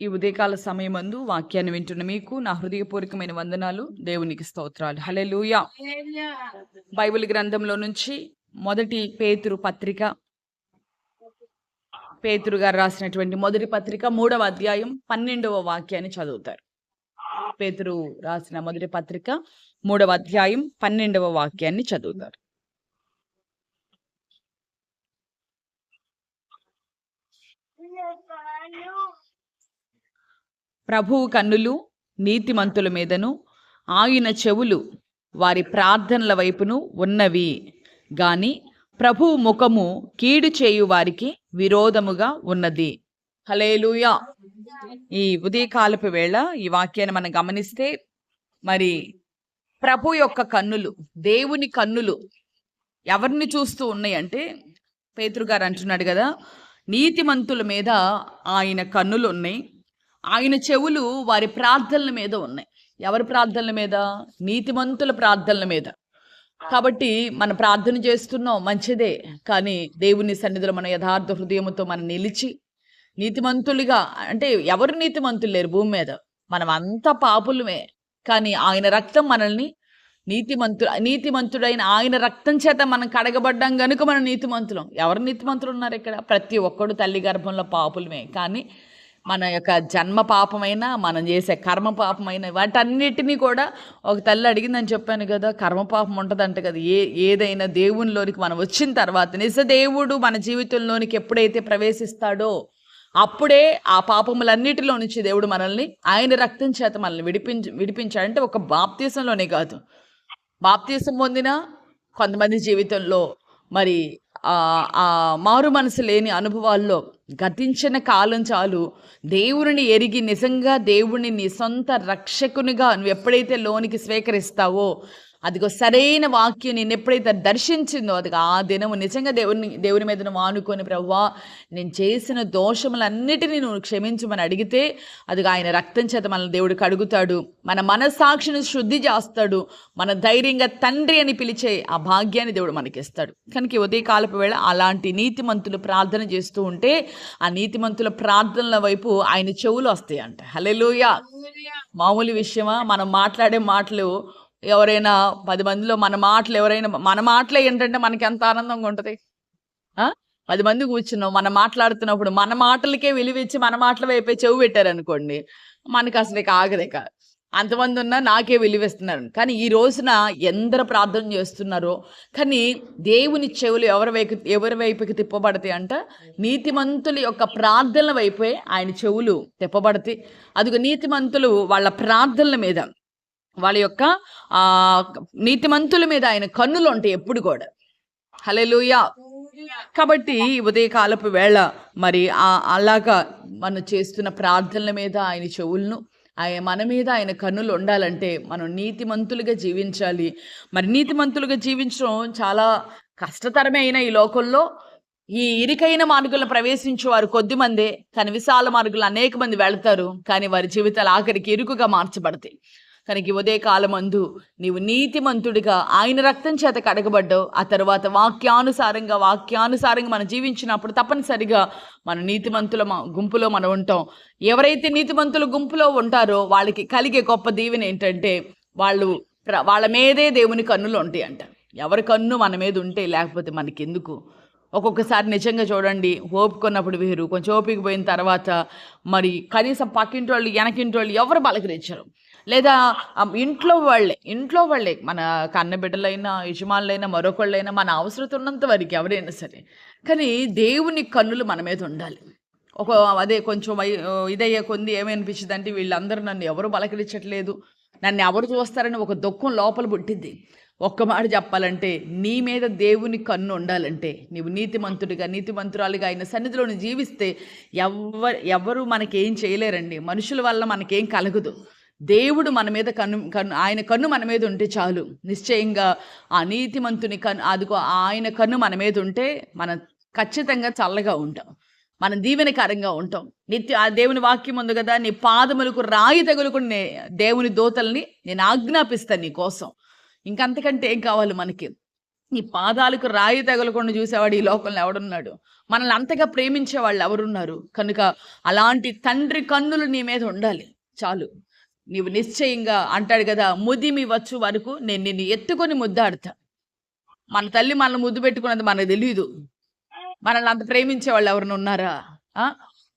ఈ ఉదయకాల సమయమందు వాక్యాన్ని వింటున్న మీకు నా హృదయపూర్వకమైన వందనాలు. దేవునికి స్తోత్రాలు. లూయా బైబిల్ గ్రంథంలో నుంచి మొదటి పేతురు పత్రిక పేతురు గారు రాసినటువంటి మొదటి పత్రిక మూడవ అధ్యాయం పన్నెండవ వాక్యాన్ని చదువుతారు. పేతురు రాసిన మొదటి పత్రిక మూడవ అధ్యాయం పన్నెండవ వాక్యాన్ని చదువుతారు. ప్రభువు కన్నులు నీతిమంతుల మీదను ఆయన చెవులు వారి ప్రార్థనల వైపును ఉన్నవి. గాని ప్రభువు ముఖము కీడు చేయు వారికి విరోధముగా ఉన్నది. హలేలుయా ఈ ఉదయకాలపు వేళ ఈ వాక్యాన్ని మనం గమనిస్తే మరి ప్రభు యొక్క కన్నులు దేవుని కన్నులు ఎవరిని చూస్తూ ఉన్నాయంటే పేతృగారు పేతురు గారు అంటున్నాడు కదా నీతిమంతుల మీద ఆయన కన్నులు ఉన్నాయి. ఆయన చెవులు వారి ప్రార్థనల మీద ఉన్నాయి. ఎవరి ప్రార్థనల మీద? నీతిమంతుల ప్రార్థనల మీద. కాబట్టి మన ప్రార్థన చేస్తున్నాం మంచిదే. కానీ దేవుని సన్నిధిలో మన యథార్థ హృదయముతో మనం నిలిచి నీతిమంతులుగా అంటే ఎవరు నీతిమంతులు లేరు భూమి మీద? మనం అంతా పాపులమే. కానీ ఆయన రక్తం మనల్ని నీతిమంతుడు నీతిమంతుడైన ఆయన రక్తం చేత మనం కడగబడ్డాం కనుక మనం నీతిమంతులం. ఎవరు నీతిమంతులు ఉన్నారు ఇక్కడ? ప్రతి ఒక్కడు తల్లి గర్భంలో పాపులమే. కానీ మన యొక్క జన్మ పాపమైన మనం చేసే కర్మ పాపమైన వాటన్నిటినీ కూడా ఒక తల్లి అడిగిందని చెప్పాను కదా కర్మ పాపం ఉంటుందంట కదా ఏ ఏదైనా దేవునిలోనికి మనం వచ్చిన తర్వాత నిజ దేవుడు మన జీవితంలోనికి ఎప్పుడైతే ప్రవేశిస్తాడో అప్పుడే ఆ పాపములన్నిటిలో నుంచి దేవుడు మనల్ని ఆయన రక్తం చేత మనల్ని విడిపించి విడిపించాడంటే ఒక బాప్తీసంలోనే కాదు. బాప్తీసం పొందిన కొంతమంది జీవితంలో మరి ఆ మారు మనసు లేని అనుభవాల్లో గతించిన కాలం చాలు. దేవుని ఎరిగి నిజంగా దేవుని నీ సొంత రక్షకునిగా నువ్వు ఎప్పుడైతే లోనికి స్వీకరిస్తావో అదిగో సరైన వాక్యం నేను ఎప్పుడైతే దర్శించిందో అది ఆ దినము నిజంగా దేవుని దేవుని మీద నువ్వు ఆనుకొని ప్రవ్వా నేను చేసిన దోషములన్నిటినీ నువ్వు క్షమించమని అడిగితే అది ఆయన రక్తం చేత మనల్ని దేవుడికి అడుగుతాడు మన మనస్సాక్షిని శుద్ధి చేస్తాడు మన ధైర్యంగా తండ్రి అని పిలిచే ఆ భాగ్యాన్ని దేవుడు మనకి ఇస్తాడు కనుక ఉదయకాలపు వేళ అలాంటి నీతిమంతులు ప్రార్థన చేస్తూ ఉంటే ఆ నీతిమంతుల ప్రార్థనల వైపు ఆయన చెవులు వస్తాయంట. హలెలుయ మామూలు విషయమా? మనం మాట్లాడే మాటలు ఎవరైనా పది మందిలో మన మాటలు ఎవరైనా మన మాటలే ఏంటంటే మనకి ఎంత ఆనందంగా ఉంటుంది? పది మంది కూర్చున్నాం మనం మాట్లాడుతున్నప్పుడు మన మాటలకే విలువిచ్చి మన మాటల వైపే చెవు పెట్టారనుకోండి మనకి అసలు ఇక ఆగదే కాదు అంతమంది ఉన్నా నాకే విలువిస్తున్నారు. కానీ ఈ రోజున ఎందరు ప్రార్థన చేస్తున్నారో కానీ దేవుని చెవులు ఎవరి వైపు ఎవరి వైపుకి తిప్పబడతాయి అంట? నీతిమంతుల యొక్క ప్రార్థనల వైపే ఆయన చెవులు తిప్పబడతాయి. అదిగో నీతిమంతులు వాళ్ళ ప్రార్థనల మీద వాళ్ళ యొక్క నీతిమంతుల మీద ఆయన కన్నులు ఉంటాయి ఎప్పుడు కూడా. హలెలుయా కాబట్టి ఉదయకాలపు వేళ మరి అలాగా మనం చేస్తున్న ప్రార్థనల మీద ఆయన చెవులను ఆయన మన మీద ఆయన కన్నులు ఉండాలంటే మనం నీతిమంతులుగా జీవించాలి. మరి నీతిమంతులుగా జీవించడం చాలా కష్టతరమే అయిన ఈ లోకంలో. ఈ ఇరికైన మార్గులను ప్రవేశించే వారు కొద్ది మందే కానీ విశాల మార్గులు అనేక మంది వెళతారు కానీ వారి జీవితాలు ఆఖరికి ఇరుకుగా మార్చబడతాయి. కనుక ఉదయ కాలమందు నీవు నీతిమంతుడిగా ఆయన రక్తం చేత కడగబడ్డావు. ఆ తర్వాత వాక్యానుసారంగా వాక్యానుసారంగా మనం జీవించినప్పుడు తప్పనిసరిగా మన నీతిమంతుల గుంపులో మనం ఉంటాం. ఎవరైతే నీతిమంతుల గుంపులో ఉంటారో వాళ్ళకి కలిగే గొప్ప దీవెన ఏంటంటే వాళ్ళు వాళ్ళ మీదే దేవుని కన్నులు ఉంటాయి అంట ఎవరి కన్ను మన మీద ఉంటే లేకపోతే మనకెందుకు? ఒక్కొక్కసారి నిజంగా చూడండి ఓపుకున్నప్పుడు వేరు కొంచెం ఓపిక పోయిన తర్వాత మరి కనీసం పక్కింటి వాళ్ళు వెనకింటి వాళ్ళు ఎవరు బలకరించరు లేదా ఇంట్లో వాళ్ళే ఇంట్లో వాళ్ళే మన కన్నబిడ్డలైనా యజమానులైనా మరొకళ్ళైనా మన అవసరత ఉన్నంత వరకు ఎవరైనా సరే. కానీ దేవుని కన్నులు మన మీద ఉండాలి. ఒక అదే కొంచెం ఇదయ్యే కొంది ఏమనిపించింది అంటే వీళ్ళందరూ నన్ను ఎవరు పలకరించట్లేదు. నన్ను ఎవరు చూస్తారని ఒక దుఃఖం లోపల పుట్టింది. ఒక్క మాట చెప్పాలంటే నీ మీద దేవుని కన్ను ఉండాలంటే నీవు నీతిమంతుడిగా నీతిమంతురాలుగా ఆయన సన్నిధిలో జీవిస్తే ఎవరు ఎవరు మనకేం చేయలేరండి. మనుషుల వల్ల మనకేం కలగదు. దేవుడు మన మీద కన్ను కన్ను ఆయన కన్ను మన మీద ఉంటే చాలు. నిశ్చయంగా ఆ నీతిమంతుని కన్ను అదిగో ఆయన కన్ను మన మీద ఉంటే మనం ఖచ్చితంగా చల్లగా ఉంటాం. మనం దీవెనకరంగా ఉంటాం. నిత్య ఆ దేవుని వాక్యం ఉంది కదా నీ పాదములకు రాయి తగులుకుని దేవుని దోతల్ని నేను ఆజ్ఞాపిస్తాను నీ కోసం. ఇంకంతకంటే ఏం కావాలి మనకి? నీ పాదాలకు రాయి తగలకుండా చూసేవాడు ఈ లోకంలో ఎవడున్నాడు? మనల్ని అంతగా ప్రేమించే వాళ్ళు ఎవరున్నారు? కనుక అలాంటి తండ్రి కన్నులు నీ మీద ఉండాలి. చాలు. నీవు నిశ్చయంగా అంటాడు కదా ముదిమి వచ్చు వరకు నేను నిన్ను ఎత్తుకొని ముద్దాడుతా. మన తల్లి మనల్ని ముద్దు పెట్టుకున్నది మనకు తెలియదు మనల్ని అంత ప్రేమించే వాళ్ళు ఎవరిని ఉన్నారా? ఆ?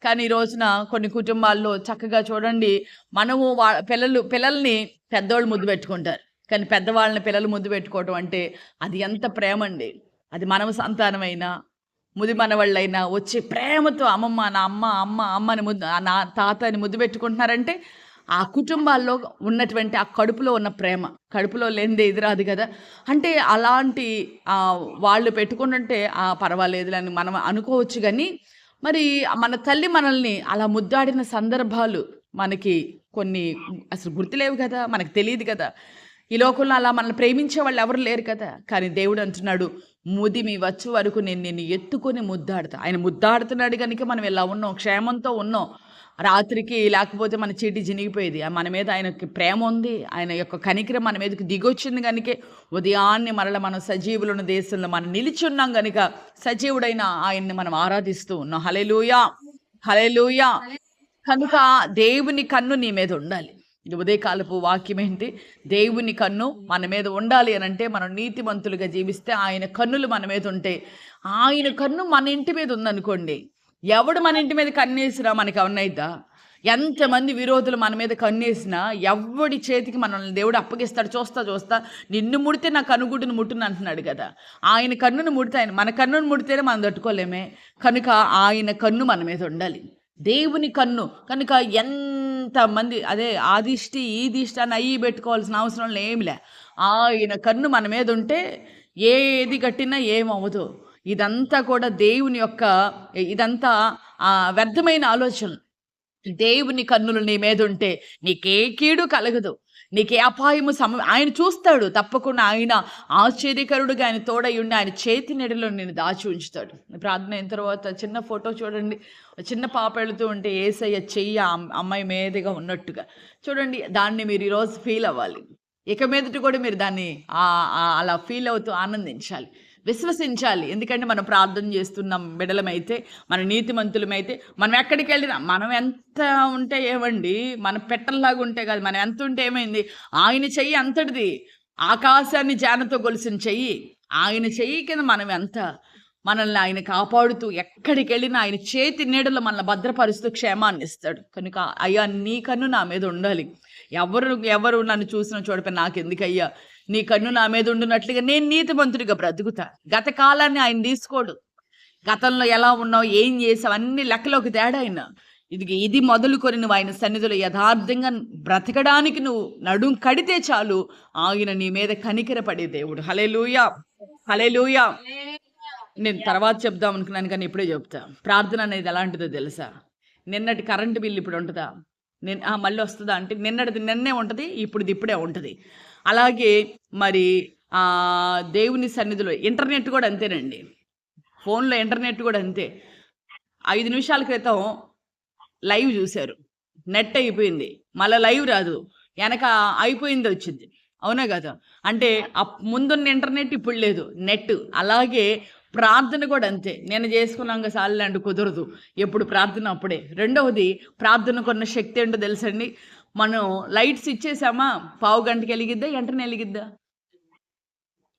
కానీ ఈ రోజున కొన్ని కుటుంబాల్లో చక్కగా చూడండి మనము వా పిల్లలు పిల్లల్ని పెద్దవాళ్ళు ముద్దు పెట్టుకుంటారు. కానీ పెద్దవాళ్ళని పిల్లలు ముద్దు పెట్టుకోవటం అంటే అది ఎంత ప్రేమ అండి. అది మనము సంతానమైనా ముది మనవాళ్ళైనా వచ్చే ప్రేమతో అమ్మమ్మ నా అమ్మ అమ్మ అమ్మని ముద్దు నా తాతని ముద్దు పెట్టుకుంటున్నారంటే ఆ కుటుంబాల్లో ఉన్నటువంటి ఆ కడుపులో ఉన్న ప్రేమ కడుపులో లేనిదే ఇది రాదు కదా. అంటే అలాంటి వాళ్ళు పెట్టుకుంటుంటే ఆ పర్వాలేదు అని మనం అనుకోవచ్చు కానీ మరి మన తల్లి మనల్ని అలా ముద్దాడిన సందర్భాలు మనకి కొన్ని అసలు గుర్తులేవు కదా మనకు తెలియదు కదా. ఈ లోకంలో అలా మనల్ని ప్రేమించే వాళ్ళు ఎవరు లేరు కదా. కానీ దేవుడు అంటున్నాడు ముదిమి వచ్చే వరకు నేను నిన్ను ఎత్తుకొని ముద్దాడుతా. ఆయన ముద్దాడుతున్నాడు కనుక మనం ఇలా ఉన్నాం క్షేమంతో ఉన్నాం. రాత్రికి లేకపోతే మన చీటి జినిగిపోయేది. మన మీద ఆయనకి ప్రేమ ఉంది. ఆయన యొక్క కనికరం మన మీదకి దిగొచ్చింది కనుకే ఉదయాన్నే మరల మనం సజీవులున్న దేశంలో మనం నిలిచి ఉన్నాం కనుక సజీవుడైన ఆయన్ని మనం ఆరాధిస్తూ ఉన్నాం. హలెలుయా హలెలుయా కనుక దేవుని కన్ను నీ మీద ఉండాలి. ఇది ఉదయకాలపు వాక్యం ఏంటి? దేవుని కన్ను మన మీద ఉండాలి అని అంటే మనం నీతిమంతులుగా జీవిస్తే ఆయన కన్నులు మన మీద ఉంటే ఆయన కన్ను మన ఇంటి మీద ఉందనుకోండి ఎవడు మన ఇంటి మీద కన్నేసినా మనకి అవునైద్దా ఎంతమంది విరోధులు మన మీద కన్నేసినా ఎవడి చేతికి మనల్ని దేవుడు అప్పగిస్తాడు? చూస్తా చూస్తా. నిన్ను ముడితే నా కనుగుడ్డును ముట్టును అంటున్నాడు కదా. ఆయన కన్నును ముడితే ఆయన మన కన్నును ముడితేనే మనం తట్టుకోలేమే. కనుక ఆయన కన్ను మన మీద ఉండాలి. దేవుని కన్ను. కనుక ఎంతమంది అదే ఆ దిష్టి ఈ దిష్టి అని అయ్యి పెట్టుకోవాల్సిన అవసరం ఏమిలే ఆయన కన్ను మన మీద ఉంటే ఏది కట్టినా ఏమవ్వదు. ఇదంతా కూడా దేవుని యొక్క ఇదంతా ఆ, వ్యర్థమైన ఆలోచన. దేవుని కన్నులు నీ మీద ఉంటే నీకే కీడు కలగదు. నీకే అపాయము సమ ఆయన చూస్తాడు. తప్పకుండా ఆయన ఆశ్చర్యకరుడుగా ఆయన తోడై ఉండి ఆయన చేతి నెడలో నేను దాచి ఉంచుతాడు. ప్రార్థన అయిన తర్వాత చిన్న ఫోటో చూడండి. చిన్న పాప వెళుతూ ఉంటే ఏసయ్య చెయ్యి అమ్మాయి మీదగా ఉన్నట్టుగా. చూడండి దాన్ని మీరు ఈరోజు ఫీల్ అవ్వాలి. ఇక మీదట కూడా మీరు దాన్ని అలా ఫీల్ అవుతూ ఆనందించాలి. విశ్వసించాలి. ఎందుకంటే మనం ప్రార్థన చేస్తున్నాం బిడలమైతే మన నీతిమంతులమైతే మనం ఎక్కడికి వెళ్ళినా మనం ఎంత ఉంటే ఏమండి మన పెట్టల్లాగా ఉంటే కాదు మనం ఎంత ఉంటే ఏమైంది? ఆయన చెయ్యి అంతటిది. ఆకాశాన్ని జానతో గొలిసిన చెయ్యి. ఆయన చెయ్యి కింద మనం ఎంత? మనల్ని ఆయన కాపాడుతూ ఎక్కడికి వెళ్ళినా ఆయన చేతి నీడలో మనల్ని భద్రపరుస్తూ క్షేమాన్ని ఇస్తాడు. కనుక అయ్యా నీ కన్ను నా మీద ఉండాలి. ఎవరు ఎవరు నన్ను చూసిన చూడపై నాకెందుకయ్యా? నీ కన్ను నా మీద ఉండునట్లుగా నేను నీతిమంతుడిగా బ్రతుకుతా. గత కాలాన్ని ఆయన తీసుకోడు. గతంలో ఎలా ఉన్నావు ఏం చేసావు అన్ని లెక్కలోకి తేడా ఆయన. ఇది ఇది మొదలుకొని నువ్వు ఆయన సన్నిధిలో యథార్థంగా బ్రతకడానికి నువ్వు నడుం కడితే చాలు. ఆయన నీ మీద కనికరపడే దేవుడు. హలేలుయా హలేలుయా నేను తర్వాత చెప్దాం అనుకున్నాను కానీ ఇప్పుడే చెప్తా. ప్రార్థన అనేది ఎలాంటిదో తెలుసా? నిన్నటి కరెంటు బిల్లు ఇప్పుడు ఉంటుందా? నిన్ ఆ, మళ్ళీ వస్తుందా అంటే నిన్నటిది నిన్నే ఉంటుంది ఇప్పుడు ఇప్పుడే ఉంటుంది. అలాగే మరి ఆ, దేవుని సన్నిధిలో ఇంటర్నెట్ కూడా అంతేనండి. ఫోన్లో ఇంటర్నెట్ కూడా అంతే. ఐదు నిమిషాల క్రితం లైవ్ చూశారు. నెట్ అయిపోయింది. మళ్ళీ లైవ్ రాదు. వెనక అయిపోయింది వచ్చింది. అవునా కదా? అంటే అప్ ముందున్న ఇంటర్నెట్ ఇప్పుడు లేదు. నెట్. అలాగే ప్రార్థన కూడా అంతే. నేను చేసుకున్నాక సార్లు కుదరదు. ఎప్పుడు ప్రార్థన అప్పుడే. రెండవది ప్రార్థనకున్న శక్తి ఏంటో తెలుసండి మనం లైట్స్ ఇచ్చేసామా? పావు గంటకి వెలిగిద్దా? వెంటనే వెలిగిద్దా?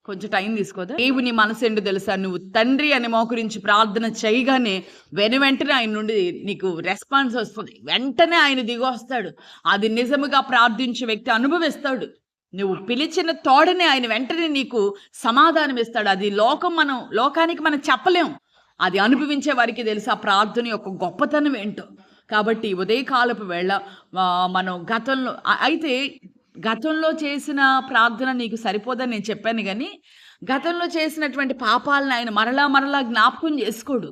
కొంచెం టైం తీసుకోదా? దేవుని మనసు ఏంటో తెలుసా? నువ్వు తండ్రి అని మోకరించి ప్రార్థన చేయగానే వెను వెంటనే ఆయన నుండి నీకు రెస్పాన్స్ వస్తుంది. వెంటనే ఆయన దిగొస్తాడు అది నిజముగా ప్రార్థించే వ్యక్తి అనుభవిస్తాడు. నువ్వు పిలిచిన తోడనే ఆయన వెంటనే నీకు సమాధానం ఇస్తాడు. అది లోకం మనం లోకానికి మనం చెప్పలేం. అది అనుభవించే వారికి తెలుసు? ఆ ప్రార్థన యొక్క గొప్పతనం ఏంటో? కాబట్టి ఉదయకాలపు వేళ మనం గతంలో అయితే గతంలో చేసిన ప్రార్థన నీకు సరిపోదని నేను చెప్పాను కానీ గతంలో చేసినటువంటి పాపాలను ఆయన మరలా మరలా జ్ఞాపకం చేసుకోడు.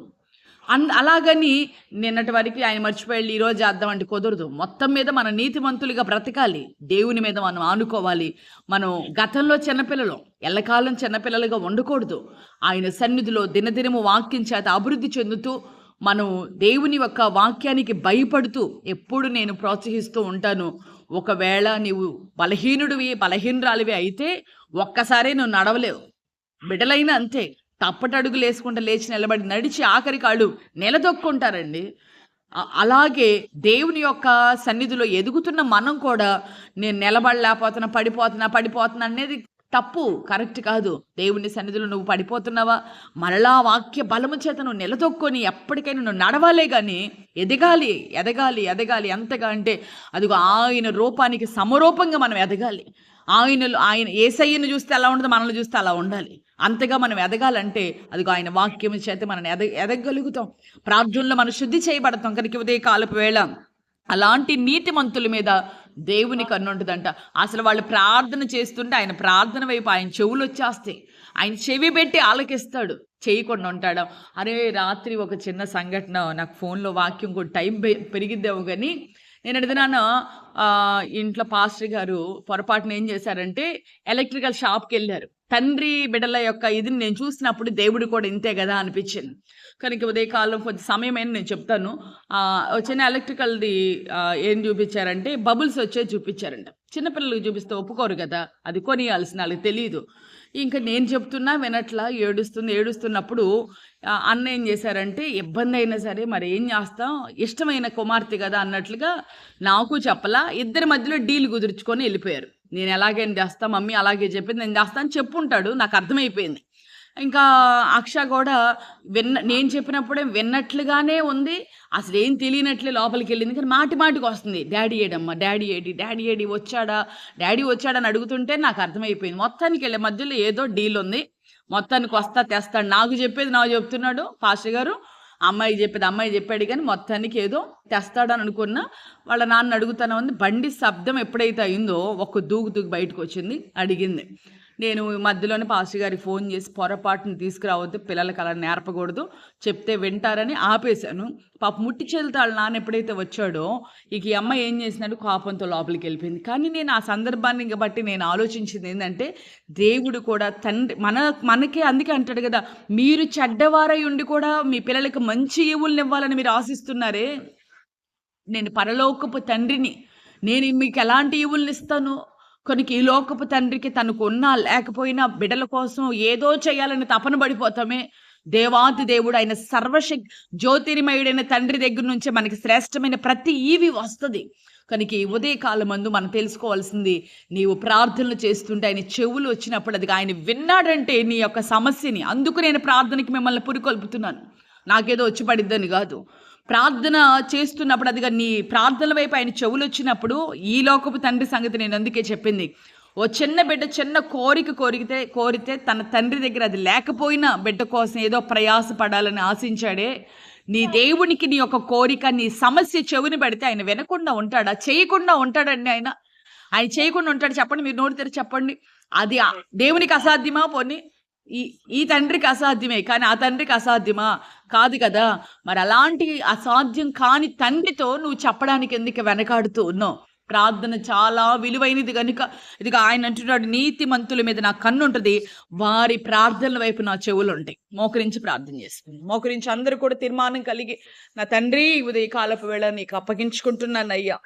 అన్ అలాగని నిన్నటి వరకు ఆయన మర్చిపోయి ఈరోజు రోజు అంటే కుదరదు. మొత్తం మీద మన నీతిమంతులుగా బ్రతకాలి. దేవుని మీద మనం ఆనుకోవాలి. మనం గతంలో చిన్నపిల్లలు ఎల్లకాలం చిన్నపిల్లలుగా ఉండకూడదు. ఆయన సన్నిధిలో దినదినము వాక్యం చేత అభివృద్ధి చెందుతూ మనం దేవుని యొక్క వాక్యానికి భయపడుతూ ఎప్పుడు నేను ప్రోత్సహిస్తూ ఉంటాను. ఒకవేళ నీవు బలహీనుడివి బలహీనరాలివి అయితే ఒక్కసారి నువ్వు నడవలేవు. బిడ్డలైనా అంతే. తప్పటడుగులు వేసుకుంటూ లేచి నిలబడి నడిచి ఆఖరి కాళ్ళు నిలదొక్కుంటారండి. అలాగే దేవుని యొక్క సన్నిధిలో ఎదుగుతున్న మనం కూడా నేను నిలబడలేకపోతున్నా పడిపోతున్నా పడిపోతున్నా అనేది తప్పు కరెక్ట్ కాదు. దేవుని సన్నిధిలో నువ్వు పడిపోతున్నావా? మరలా వాక్య బలము చేత నువ్వు నిలదొక్కొని ఎప్పటికైనా నువ్వు నడవాలే కానీ ఎదగాలి ఎదగాలి ఎదగాలి ఎంతగా అంటే అదిగో ఆయన రూపానికి సమరూపంగా మనం ఎదగాలి. ఆయనలో ఆయన ఏసయ్యను చూస్తే ఎలా ఉండదు మనల్ని చూస్తే అలా ఉండాలి. అంతగా మనం ఎదగాలంటే అదిగో ఆయన వాక్యం చేత మనం ఎద ఎదగలుగుతాం. ప్రార్థనలో మనం శుద్ధి చేయబడతాం. కనుక ఉదయ కాలపు వేళ అలాంటి నీతిమంతుల మీద దేవుని కన్నుంటుందంట అసలు వాళ్ళు ప్రార్థన చేస్తుంటే ఆయన ప్రార్థన వైపు ఆయన చెవులు వచ్చేస్తాయి. ఆయన చెవి పెట్టి ఆలకిస్తాడు. చేయకుండా ఉంటాడు. అరే రాత్రి ఒక చిన్న సంఘటన. నాకు ఫోన్లో వాక్యం కూడా టైం పె- పెరిగిద్దేమో కానీ నేను అడిగినాను ఇంట్లో పాస్టర్ గారు పొరపాటున ఏం చేశారంటే ఎలక్ట్రికల్ షాప్కి వెళ్ళారు. తండ్రి బిడ్డల యొక్క ఇదిని నేను చూసినప్పుడు దేవుడు కూడా ఇంతే కదా అనిపించింది. కనుక ఉదయకాలం కొంచెం సమయం అయినా నేను చెప్తాను. చిన్న వచ్చిన ఎలక్ట్రికల్ది ఏం చూపించారంటే బబుల్స్ వచ్చే చూపించారంట. చిన్నపిల్లలకు చూపిస్తే ఒప్పుకోరు కదా అది కొనియాల్సిన వాళ్ళకి తెలియదు ఇంకా నేను చెప్తున్నా వినట్లా ఏడుస్తుంది. ఏడుస్తున్నప్పుడు అన్న ఏం చేశారంటే ఇబ్బంది అయినా సరే మరి ఏం చేస్తాం? ఇష్టమైన కుమార్తె కదా అన్నట్లుగా నాకు చెప్పలా ఇద్దరి మధ్యలో డీల్ కుదుర్చుకొని వెళ్ళిపోయారు. నేను ఎలాగైనా చేస్తా మమ్మీ అలాగే చెప్పింది నేను చేస్తాను చెప్పుంటాడు. నాకు అర్థమైపోయింది. ఇంకా అక్ష కూడా విన్న నేను చెప్పినప్పుడే విన్నట్లుగానే ఉంది. అసలు ఏం తెలియనట్లే లోపలికి వెళ్ళింది. కానీ మాటి మాటికి వస్తుంది. డాడీ ఏడమ్మా డాడీ ఏడి డాడీ ఏడి వచ్చాడా? డాడీ వచ్చాడని అడుగుతుంటే నాకు అర్థమైపోయింది. మొత్తానికి వెళ్ళే మధ్యలో ఏదో డీల్ ఉంది. మొత్తానికి వస్తా తెస్తాడు నాకు చెప్పేది నాకు చెప్తున్నాడు పాస్టర్ గారు. అమ్మాయి చెప్పేది అమ్మాయి చెప్పాడు కానీ మొత్తానికి ఏదో తెస్తాడని అనుకున్నా. వాళ్ళ నాన్న అడుగుతానే ఉంది. బండి శబ్దం ఎప్పుడైతే అయిందో ఒక్క దూకు దూకు బయటకు వచ్చింది. అడిగింది. నేను మధ్యలోనే పాస్టర్ గారికి ఫోన్ చేసి పొరపాటును తీసుకురావద్దు పిల్లలకి అలా నేర్పకూడదు చెప్తే వింటారని ఆపేశాను. పాప ముట్టి చేతులతో వాళ్ళ నాన్న ఎప్పుడైతే వచ్చాడో ఇక ఈ అమ్మాయి ఏం చేసినాడు కోపంతో లోపలికి వెళ్ళిపోయింది. కానీ నేను ఆ సందర్భాన్ని బట్టి నేను ఆలోచించింది ఏంటంటే దేవుడు కూడా తండ్రి మన మనకే అందుకే అంటాడు కదా మీరు చెడ్డవారై ఉండి కూడా మీ పిల్లలకి మంచి ఈవులను ఇవ్వాలని మీరు ఆశిస్తున్నారే? నేను పరలోకపు తండ్రిని నేను మీకు ఎలాంటి ఈవులను ఇస్తాను? కొనికి ఈ లోకపు తండ్రికి తనకు ఉన్నా లేకపోయినా బిడ్డల కోసం ఏదో చేయాలని తపన పడిపోతామే. దేవాది దేవుడు ఆయన సర్వశక్ జ్యోతిర్మయుడైన తండ్రి దగ్గర నుంచి మనకి శ్రేష్టమైన ప్రతి ఈవి వస్తుంది. కనుక ఈ ఉదయకాలం మందు మనం తెలుసుకోవాల్సింది నీవు ప్రార్థనలు చేస్తుంటే ఆయన చెవులు వచ్చినప్పుడు అది ఆయన విన్నాడంటే నీ యొక్క సమస్యని. అందుకు నేను ప్రార్థనకి మిమ్మల్ని పురికొల్పుతున్నాను. నాకేదో వచ్చి పడిద్దని కాదు. ప్రార్థన చేస్తున్నప్పుడు అదిగా నీ ప్రార్థనల వైపు ఆయన చెవులు వచ్చినప్పుడు ఈ లోకపు తండ్రి సంగతి నేను అందుకే చెప్పింది. ఓ చిన్న బిడ్డ చిన్న కోరిక కోరికితే కోరితే తన తండ్రి దగ్గర అది లేకపోయినా బిడ్డ కోసం ఏదో ప్రయాస పడాలని ఆశించాడే. నీ దేవునికి నీ యొక్క కోరిక నీ సమస్య చెవిని పెడితే ఆయన వినకుండా ఉంటాడా? చేయకుండా ఉంటాడండి ఆయన. ఆయన చేయకుండా ఉంటాడు. చెప్పండి మీరు నోటి తెరి చెప్పండి. అది దేవునికి అసాధ్యమా పోనీ? ఈ ఈ తండ్రికి అసాధ్యమే కానీ ఆ తండ్రికి అసాధ్యమా? కాదు కదా. మరి అలాంటి అసాధ్యం కాని తండ్రితో నువ్వు చెప్పడానికి ఎందుకు వెనకాడుతూ ఉన్నావు? ప్రార్థన చాలా విలువైనది కనుక ఇదిగా ఆయన అంటున్నాడు నీతి మంతుల మీద నా కన్ను ఉంటుంది వారి ప్రార్థనల వైపు నా చెవులు ఉంటాయి. మోకరించి ప్రార్థన చేసుకుంది మోకరించి అందరూ కూడా తీర్మానం కలిగి నా తండ్రి ఉదయకాలపు ఉదయ కాలపు వేళ నీకు అప్పగించుకుంటున్నాను అయ్యా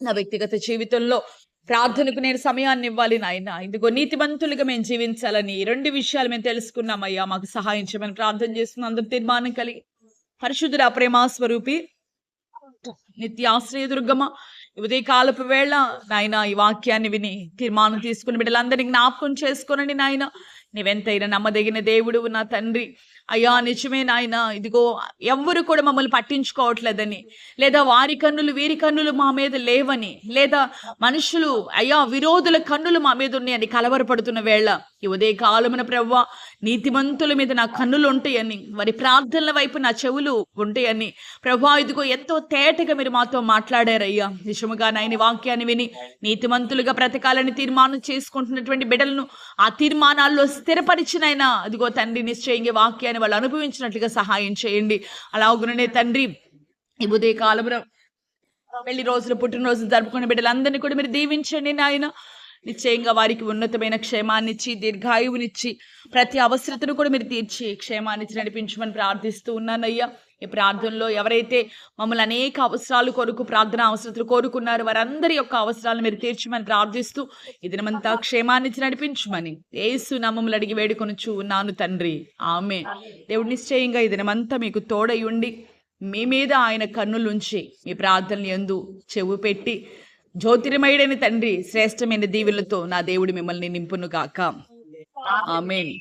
నా వ్యక్తిగత జీవితంలో ప్రార్థనకు నేను సమయాన్ని ఇవ్వాలి నాయన. ఇదిగో నీతివంతులుగా మేము జీవించాలని రెండు విషయాలు మేము తెలుసుకున్నామయ్యా. మాకు సహాయం చేయమని ప్రార్థన చేస్తున్న. అందరూ తీర్మానం కలిగి పరిశుద్ధుడ ప్రేమ స్వరూపి. నిత్య ఆశ్రయ దుర్గమ ఉదయ కాలపు వేళ నాయన ఈ వాక్యాన్ని విని తీర్మానం తీసుకుని బిడ్డలందరినీ జ్ఞాపకం చేసుకోనండి నాయన. నీవెంతైనా నమ్మదగిన దేవుడు నా తండ్రి. అయ్యా నిజమే నాయన. ఇదిగో ఎవ్వరు కూడా మమ్మల్ని పట్టించుకోవట్లేదని. లేదా వారి కన్నులు వీరి కన్నులు మా మీద లేవని. లేదా మనుషులు అయ్యా విరోధుల కన్నులు మా మీద ఉన్నాయని కలవరపడుతున్న వేళ ఈ ఉదయ కాలమున ప్రవ్వ నీతిమంతుల మీద నా కన్నులు ఉంటాయని వారి ప్రార్థనల వైపు నా చెవులు ఉంటాయని. ప్రభా ఇదిగో ఎంతో తేటగా మీరు మాతో మాట్లాడారయ్యా. నిజముగా నాయని వాక్యాన్ని విని నీతిమంతులుగా బ్రతకాలని తీర్మానం చేసుకుంటున్నటువంటి బిడ్డలను ఆ తీర్మానాల్లో స్థిరపరిచినైనా అదిగో తండ్రి నిశ్చయంగా వాక్యాన్ని వాళ్ళు అనుభవించినట్లుగా సహాయం చేయండి. అలాగుననే తండ్రి ఈ ఉదయ కాలంలో పెళ్ళి రోజులు పుట్టినరోజులు జరుపుకునే బిడ్డలందరినీ కూడా మీరు దీవించండి నాయన. నిశ్చయంగా వారికి ఉన్నతమైన క్షేమాన్నిచ్చి దీర్ఘాయువునిచ్చి ప్రతి అవసరతను కూడా మీరు తీర్చి క్షేమాన్నిచ్చి నడిపించమని ప్రార్థిస్తూ ఉన్నానయ్యా. ఈ ప్రార్థనలో ఎవరైతే మమ్మల్ని అనేక అవసరాలు కొరకు ప్రార్థన అవసరతలు కోరుకున్నారు వారందరి యొక్క అవసరాలు మీరు తీర్చమని ప్రార్థిస్తూ ఈ దినమంతా క్షేమాన్ని నడిపించమని ఏసు నామములు అడిగి వేడుకొనుచు ఉన్నాను తండ్రి. ఆమె దేవుడు నిశ్చయంగా ఈ దినమంతా మీకు తోడై ఉండి మీ మీద ఆయన కన్నులుంచి మీ ప్రార్థనలు ఎందు చెవు పెట్టి జ్యోతిర్మయుడైన తండ్రి శ్రేష్టమైన దీవులతో నా దేవుడు మిమ్మల్ని నింపును గాక ఆమెన్.